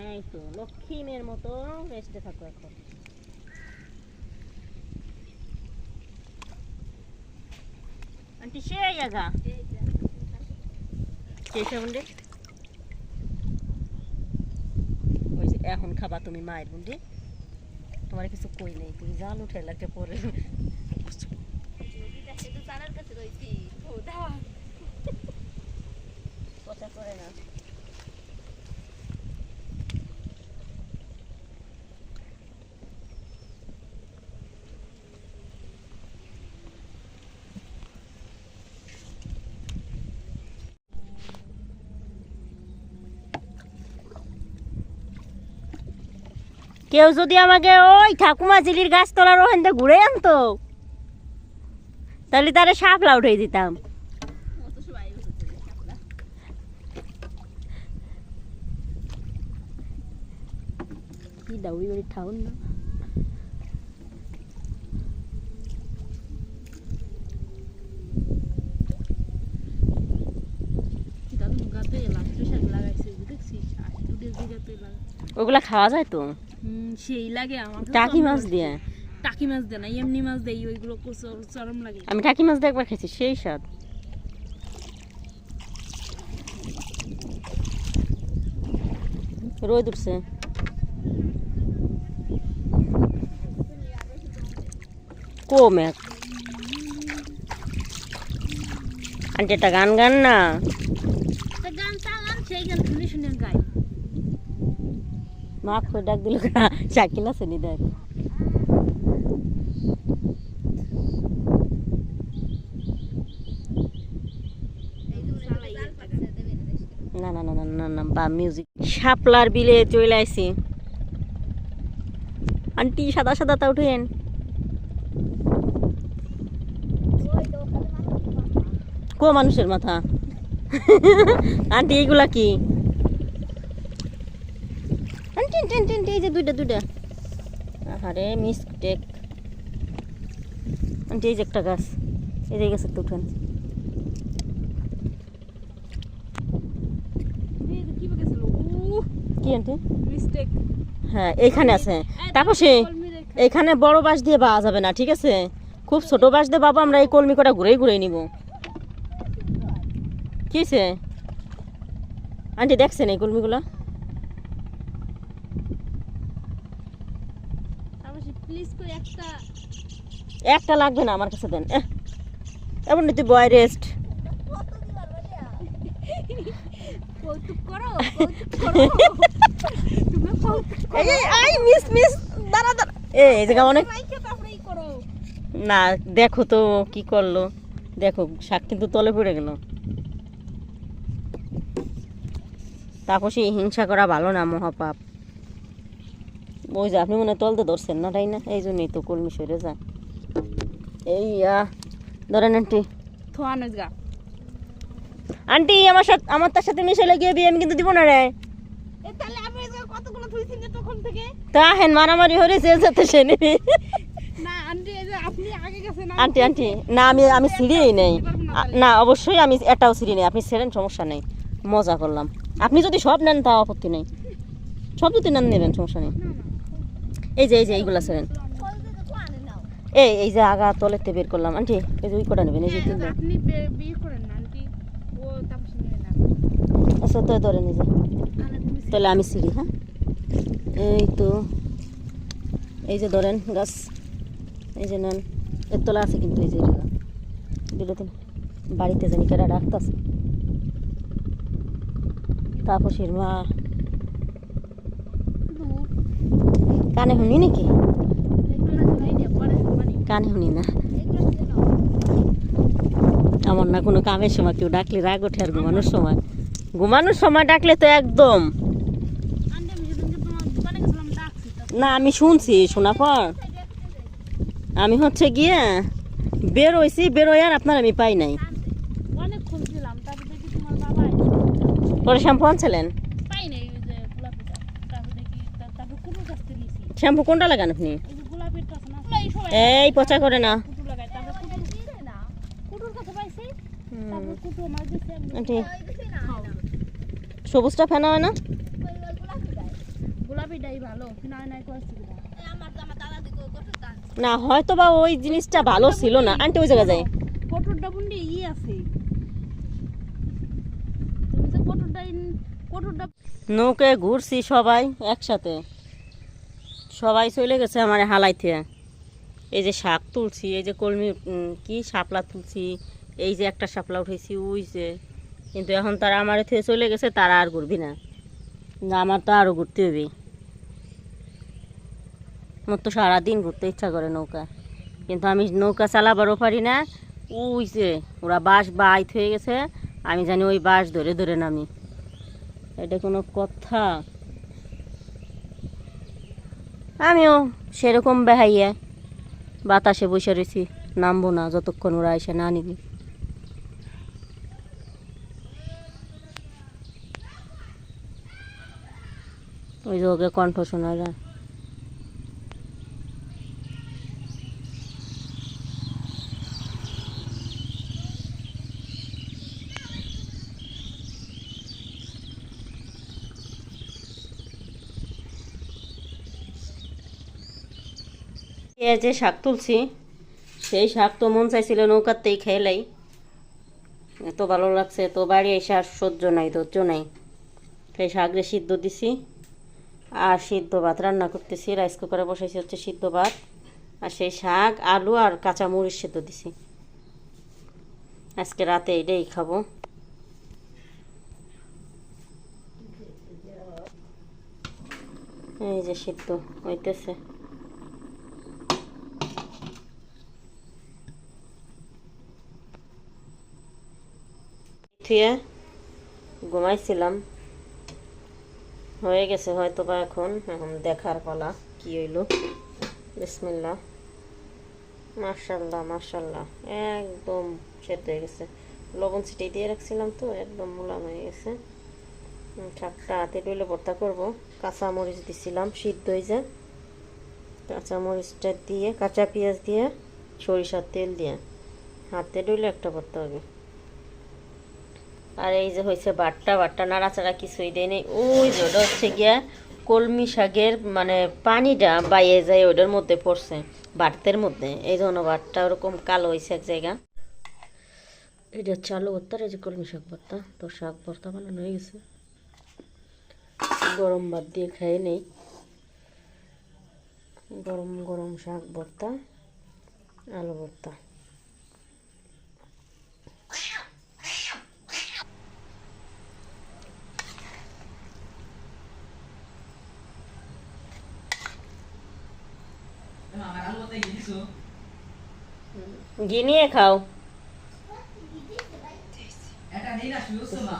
এই তো লক্ষ্মী মেয়ের মতো রেস্টে থাকো এখন। আন্টি সে আগা বুন্ডি ওই যে এখন খাবা তুমি মায়ের বুন্ডি তোমার কিছু কই নেই তুমি জাল উঠে লাগে পরে। কেউ যদি আমাকে, ওই ঠাকুমা চিলির গাছ তলার ওখান থেকে ঘুরে আনতো, তাহলে তারা সাপলা উঠে দিতাম। কি দাউড়ি বাড়ি ঠাউন না। ওগুলা খাওয়া যায় তো? সেই লাগে আমার টাকি মাছ। দিয়ে? টাকি মাছ দেয় না এমনি মাছ দেয় ওইগুলো চরম লাগে। আমি টাকি মাছ দিয়ে একবার খেয়েছি সেই স্বাদ। রোদ উঠছে। কম এক আন্টি একটা গান গান না শুনে শুনে মা খোর ডাক দিল না শাকিল আছে নি দেখ। না না না না না না বা মিউজিক শাপলার বিলে চলে আইছি আন্টি সাদা সাদা তা উঠেন। কো মানুষের মাথা। আন্টি এইগুলা কি? আন্টি আন্টি আন্টি আন্টি এই যে দুইটা দুইটা। আন্টি এই যে একটা গাছ। এই যে এই গাছের তো উঠেন। কি গেছিল উহ কি আন্টি? মিস্টেক। হ্যাঁ এইখানে আছে। তাপসে এইখানে বড় বাঁশ দিয়ে পাওয়া যাবে না ঠিক আছে? খুব ছোট বাঁশ দিয়ে বাবা আমরা এই কলমি কটা ঘুরেই ঘুরেই নিব। কি হয়েছে আন্টি দেখছেন এই কলমিগুলা একটা একটা লাগবে না আমার কাছে দেন এমন তুই বয় রেস্ট না দেখো তো কি করল। দেখো শাক কিন্তু তলে পড়ে গেল। তাপসে হিংসা করা ভালো না মহাপাপ। যে আপনি মনে তলতে ধরছেন না তাই না? এই জন্যই তো কলমি সরে যায়। এই ধরেন আন্টি আন্টি আমার সাথে আমার তার সাথে মিশে লাগিয়ে বিয়ে আমি কিন্তু দিব না রে। তা হেন মারামারি হয়েছে যাতে সে নেবে। আন্টি আন্টি না আমি আমি সিঁড়িই নেই। না অবশ্যই আমি এটাও সিঁড়ি নেই। আপনি ছেড়েন সমস্যা নেই। মজা করলাম। আপনি যদি সব নেন তাও আপত্তি নেই। সব যদি নেন নেবেন সমস্যা নেই। এই যে এই যে এইগুলা ছেড়েন। এই এই যে আগা তলেতে বের করলাম। আন্টি এই যে ওই কটা নেবেন? এই যে তিনটা। নিয়ে না। আচ্ছা তো ধরেন এই যে। তাহলে আমি সিঁড়ি হ্যাঁ? এই তো। এই যে ধরেন গাছ। এই যে নেন। এর তোলা আছে কিন্তু এই যে বাড়িতে জানি কেটা ডাকতেছে তাপসের মা। কানে শুনি নাকি? কানে শুনি না। আমার না, কোনো কামের সময় কেউ ডাকলে রাগ ওঠে আর ঘুমানোর সময়। ঘুমানোর সময় ডাকলে তো একদম। না, আমি শুনছি, শোনা পর। আমি হচ্ছে গিয়ে বের হয়েছি বেরোয় আর আপনার আমি পাই নাই অনেক খুঁজছিলাম তারপর দেখি তোমার বাবা পরে শ্যাম্পু আনছিলেন পাই নাই ওই যে গোলাপিটা তারপর দেখি তা- তারপর কুটুর কাছ থেকে নিয়েছি। শ্যাম্পু কোনটা লাগান আপনি? এই পচা করে না। খাও। সবুজটা ফেনা হয় না? না হয়তো বা ওই জিনিসটা ভালো ছিল না। আন্টি ওই জায়গায় যায় নৌকে ঘুরছি সবাই একসাথে। সবাই চলে গেছে আমার হালাইতে। এই যে শাক তুলছি, এই যে কলমি কি শাপলা তুলছি, এই যে একটা শাপলা উঠেছি যে। কিন্তু এখন তারা আমার থেকে চলে গেছে, তারা আর ঘুরবি না। আমার তো আরও ঘুরতে হবে আমার তো সারাদিন ঘুরতে ইচ্ছা করে নৌকা। কিন্তু আমি নৌকা চালাবারও পারি না। যে ওরা বাঁশ বাইত হয়ে গেছে আমি জানি ওই বাস ধরে ধরে নামি। এটা কোনো কথা। আমিও সেরকম বেহাইয়া বাতাসে বসে রয়েছি নামবো না যতক্ষণ ওরা এসে না নিবি। ওই যে কণ্ঠ শোনা যায় যে শাক তুলছি, সেই শাক তো মন চাইছিল নৌকাতেই খেলাই এত ভালো লাগছে তো বাড়ি এসে আর সহ্য নাই, ধৈর্য নাই। সেই শাকরে সিদ্ধ দিছি, আর সিদ্ধ ভাত রান্না করতেছি রাইস কুকারে বসাইছি হচ্ছে সিদ্ধ ভাত, আর সেই শাক, আলু আর কাঁচা মরিচ সিদ্ধ দিছি। আজকে রাতে এটাই খাব। এই যে সিদ্ধ, হইতেছে। থুয়ে ঘুমাইছিলাম। হয়ে গেছে হয়তো বা এখন। এখন দেখার পালা কি হইল। বিসমিল্লা মার্শাল্লাহ মার্শাল্লাহ একদম সেদ্ধ হয়ে গেছে। লবণ ছিটিয়ে দিয়ে রাখছিলাম তো, একদম মোলাম হয়ে গেছে। শাকটা হাতে ডইলে ভর্তা করব। কাঁচা মরিচ দিছিলাম সিদ্ধ হয়ে যায়। কাঁচা মরিচটা দিয়ে, কাঁচা পেঁয়াজ দিয়ে, সরিষার তেল দিয়ে। হাতে ডইলে একটা ভর্তা হবে। আর এই যে হয়েছে বাট্টা বাট্টা নাড়াচাড়া কিছুই দেয় নেই। ওই যে ওটা হচ্ছে গিয়া কলমি শাকের মানে পানিটা বাইয়ে যায় ওটার মধ্যে পড়ছে বাটতের মধ্যে। এই জন্য বাটটা ওরকম কালো হয়েছে এক জায়গা। এটা হচ্ছে আলু ভর্তা, আর এই যে কলমি শাক ভর্তা। তো শাক ভর্তা বানানো হয়ে গেছে। গরম ভাত দিয়ে খেয়ে নেই। গরম গরম শাক ভর্তা, আলু ভর্তা। ঘি নিয়ে খাও এটা নেই না শুধু মা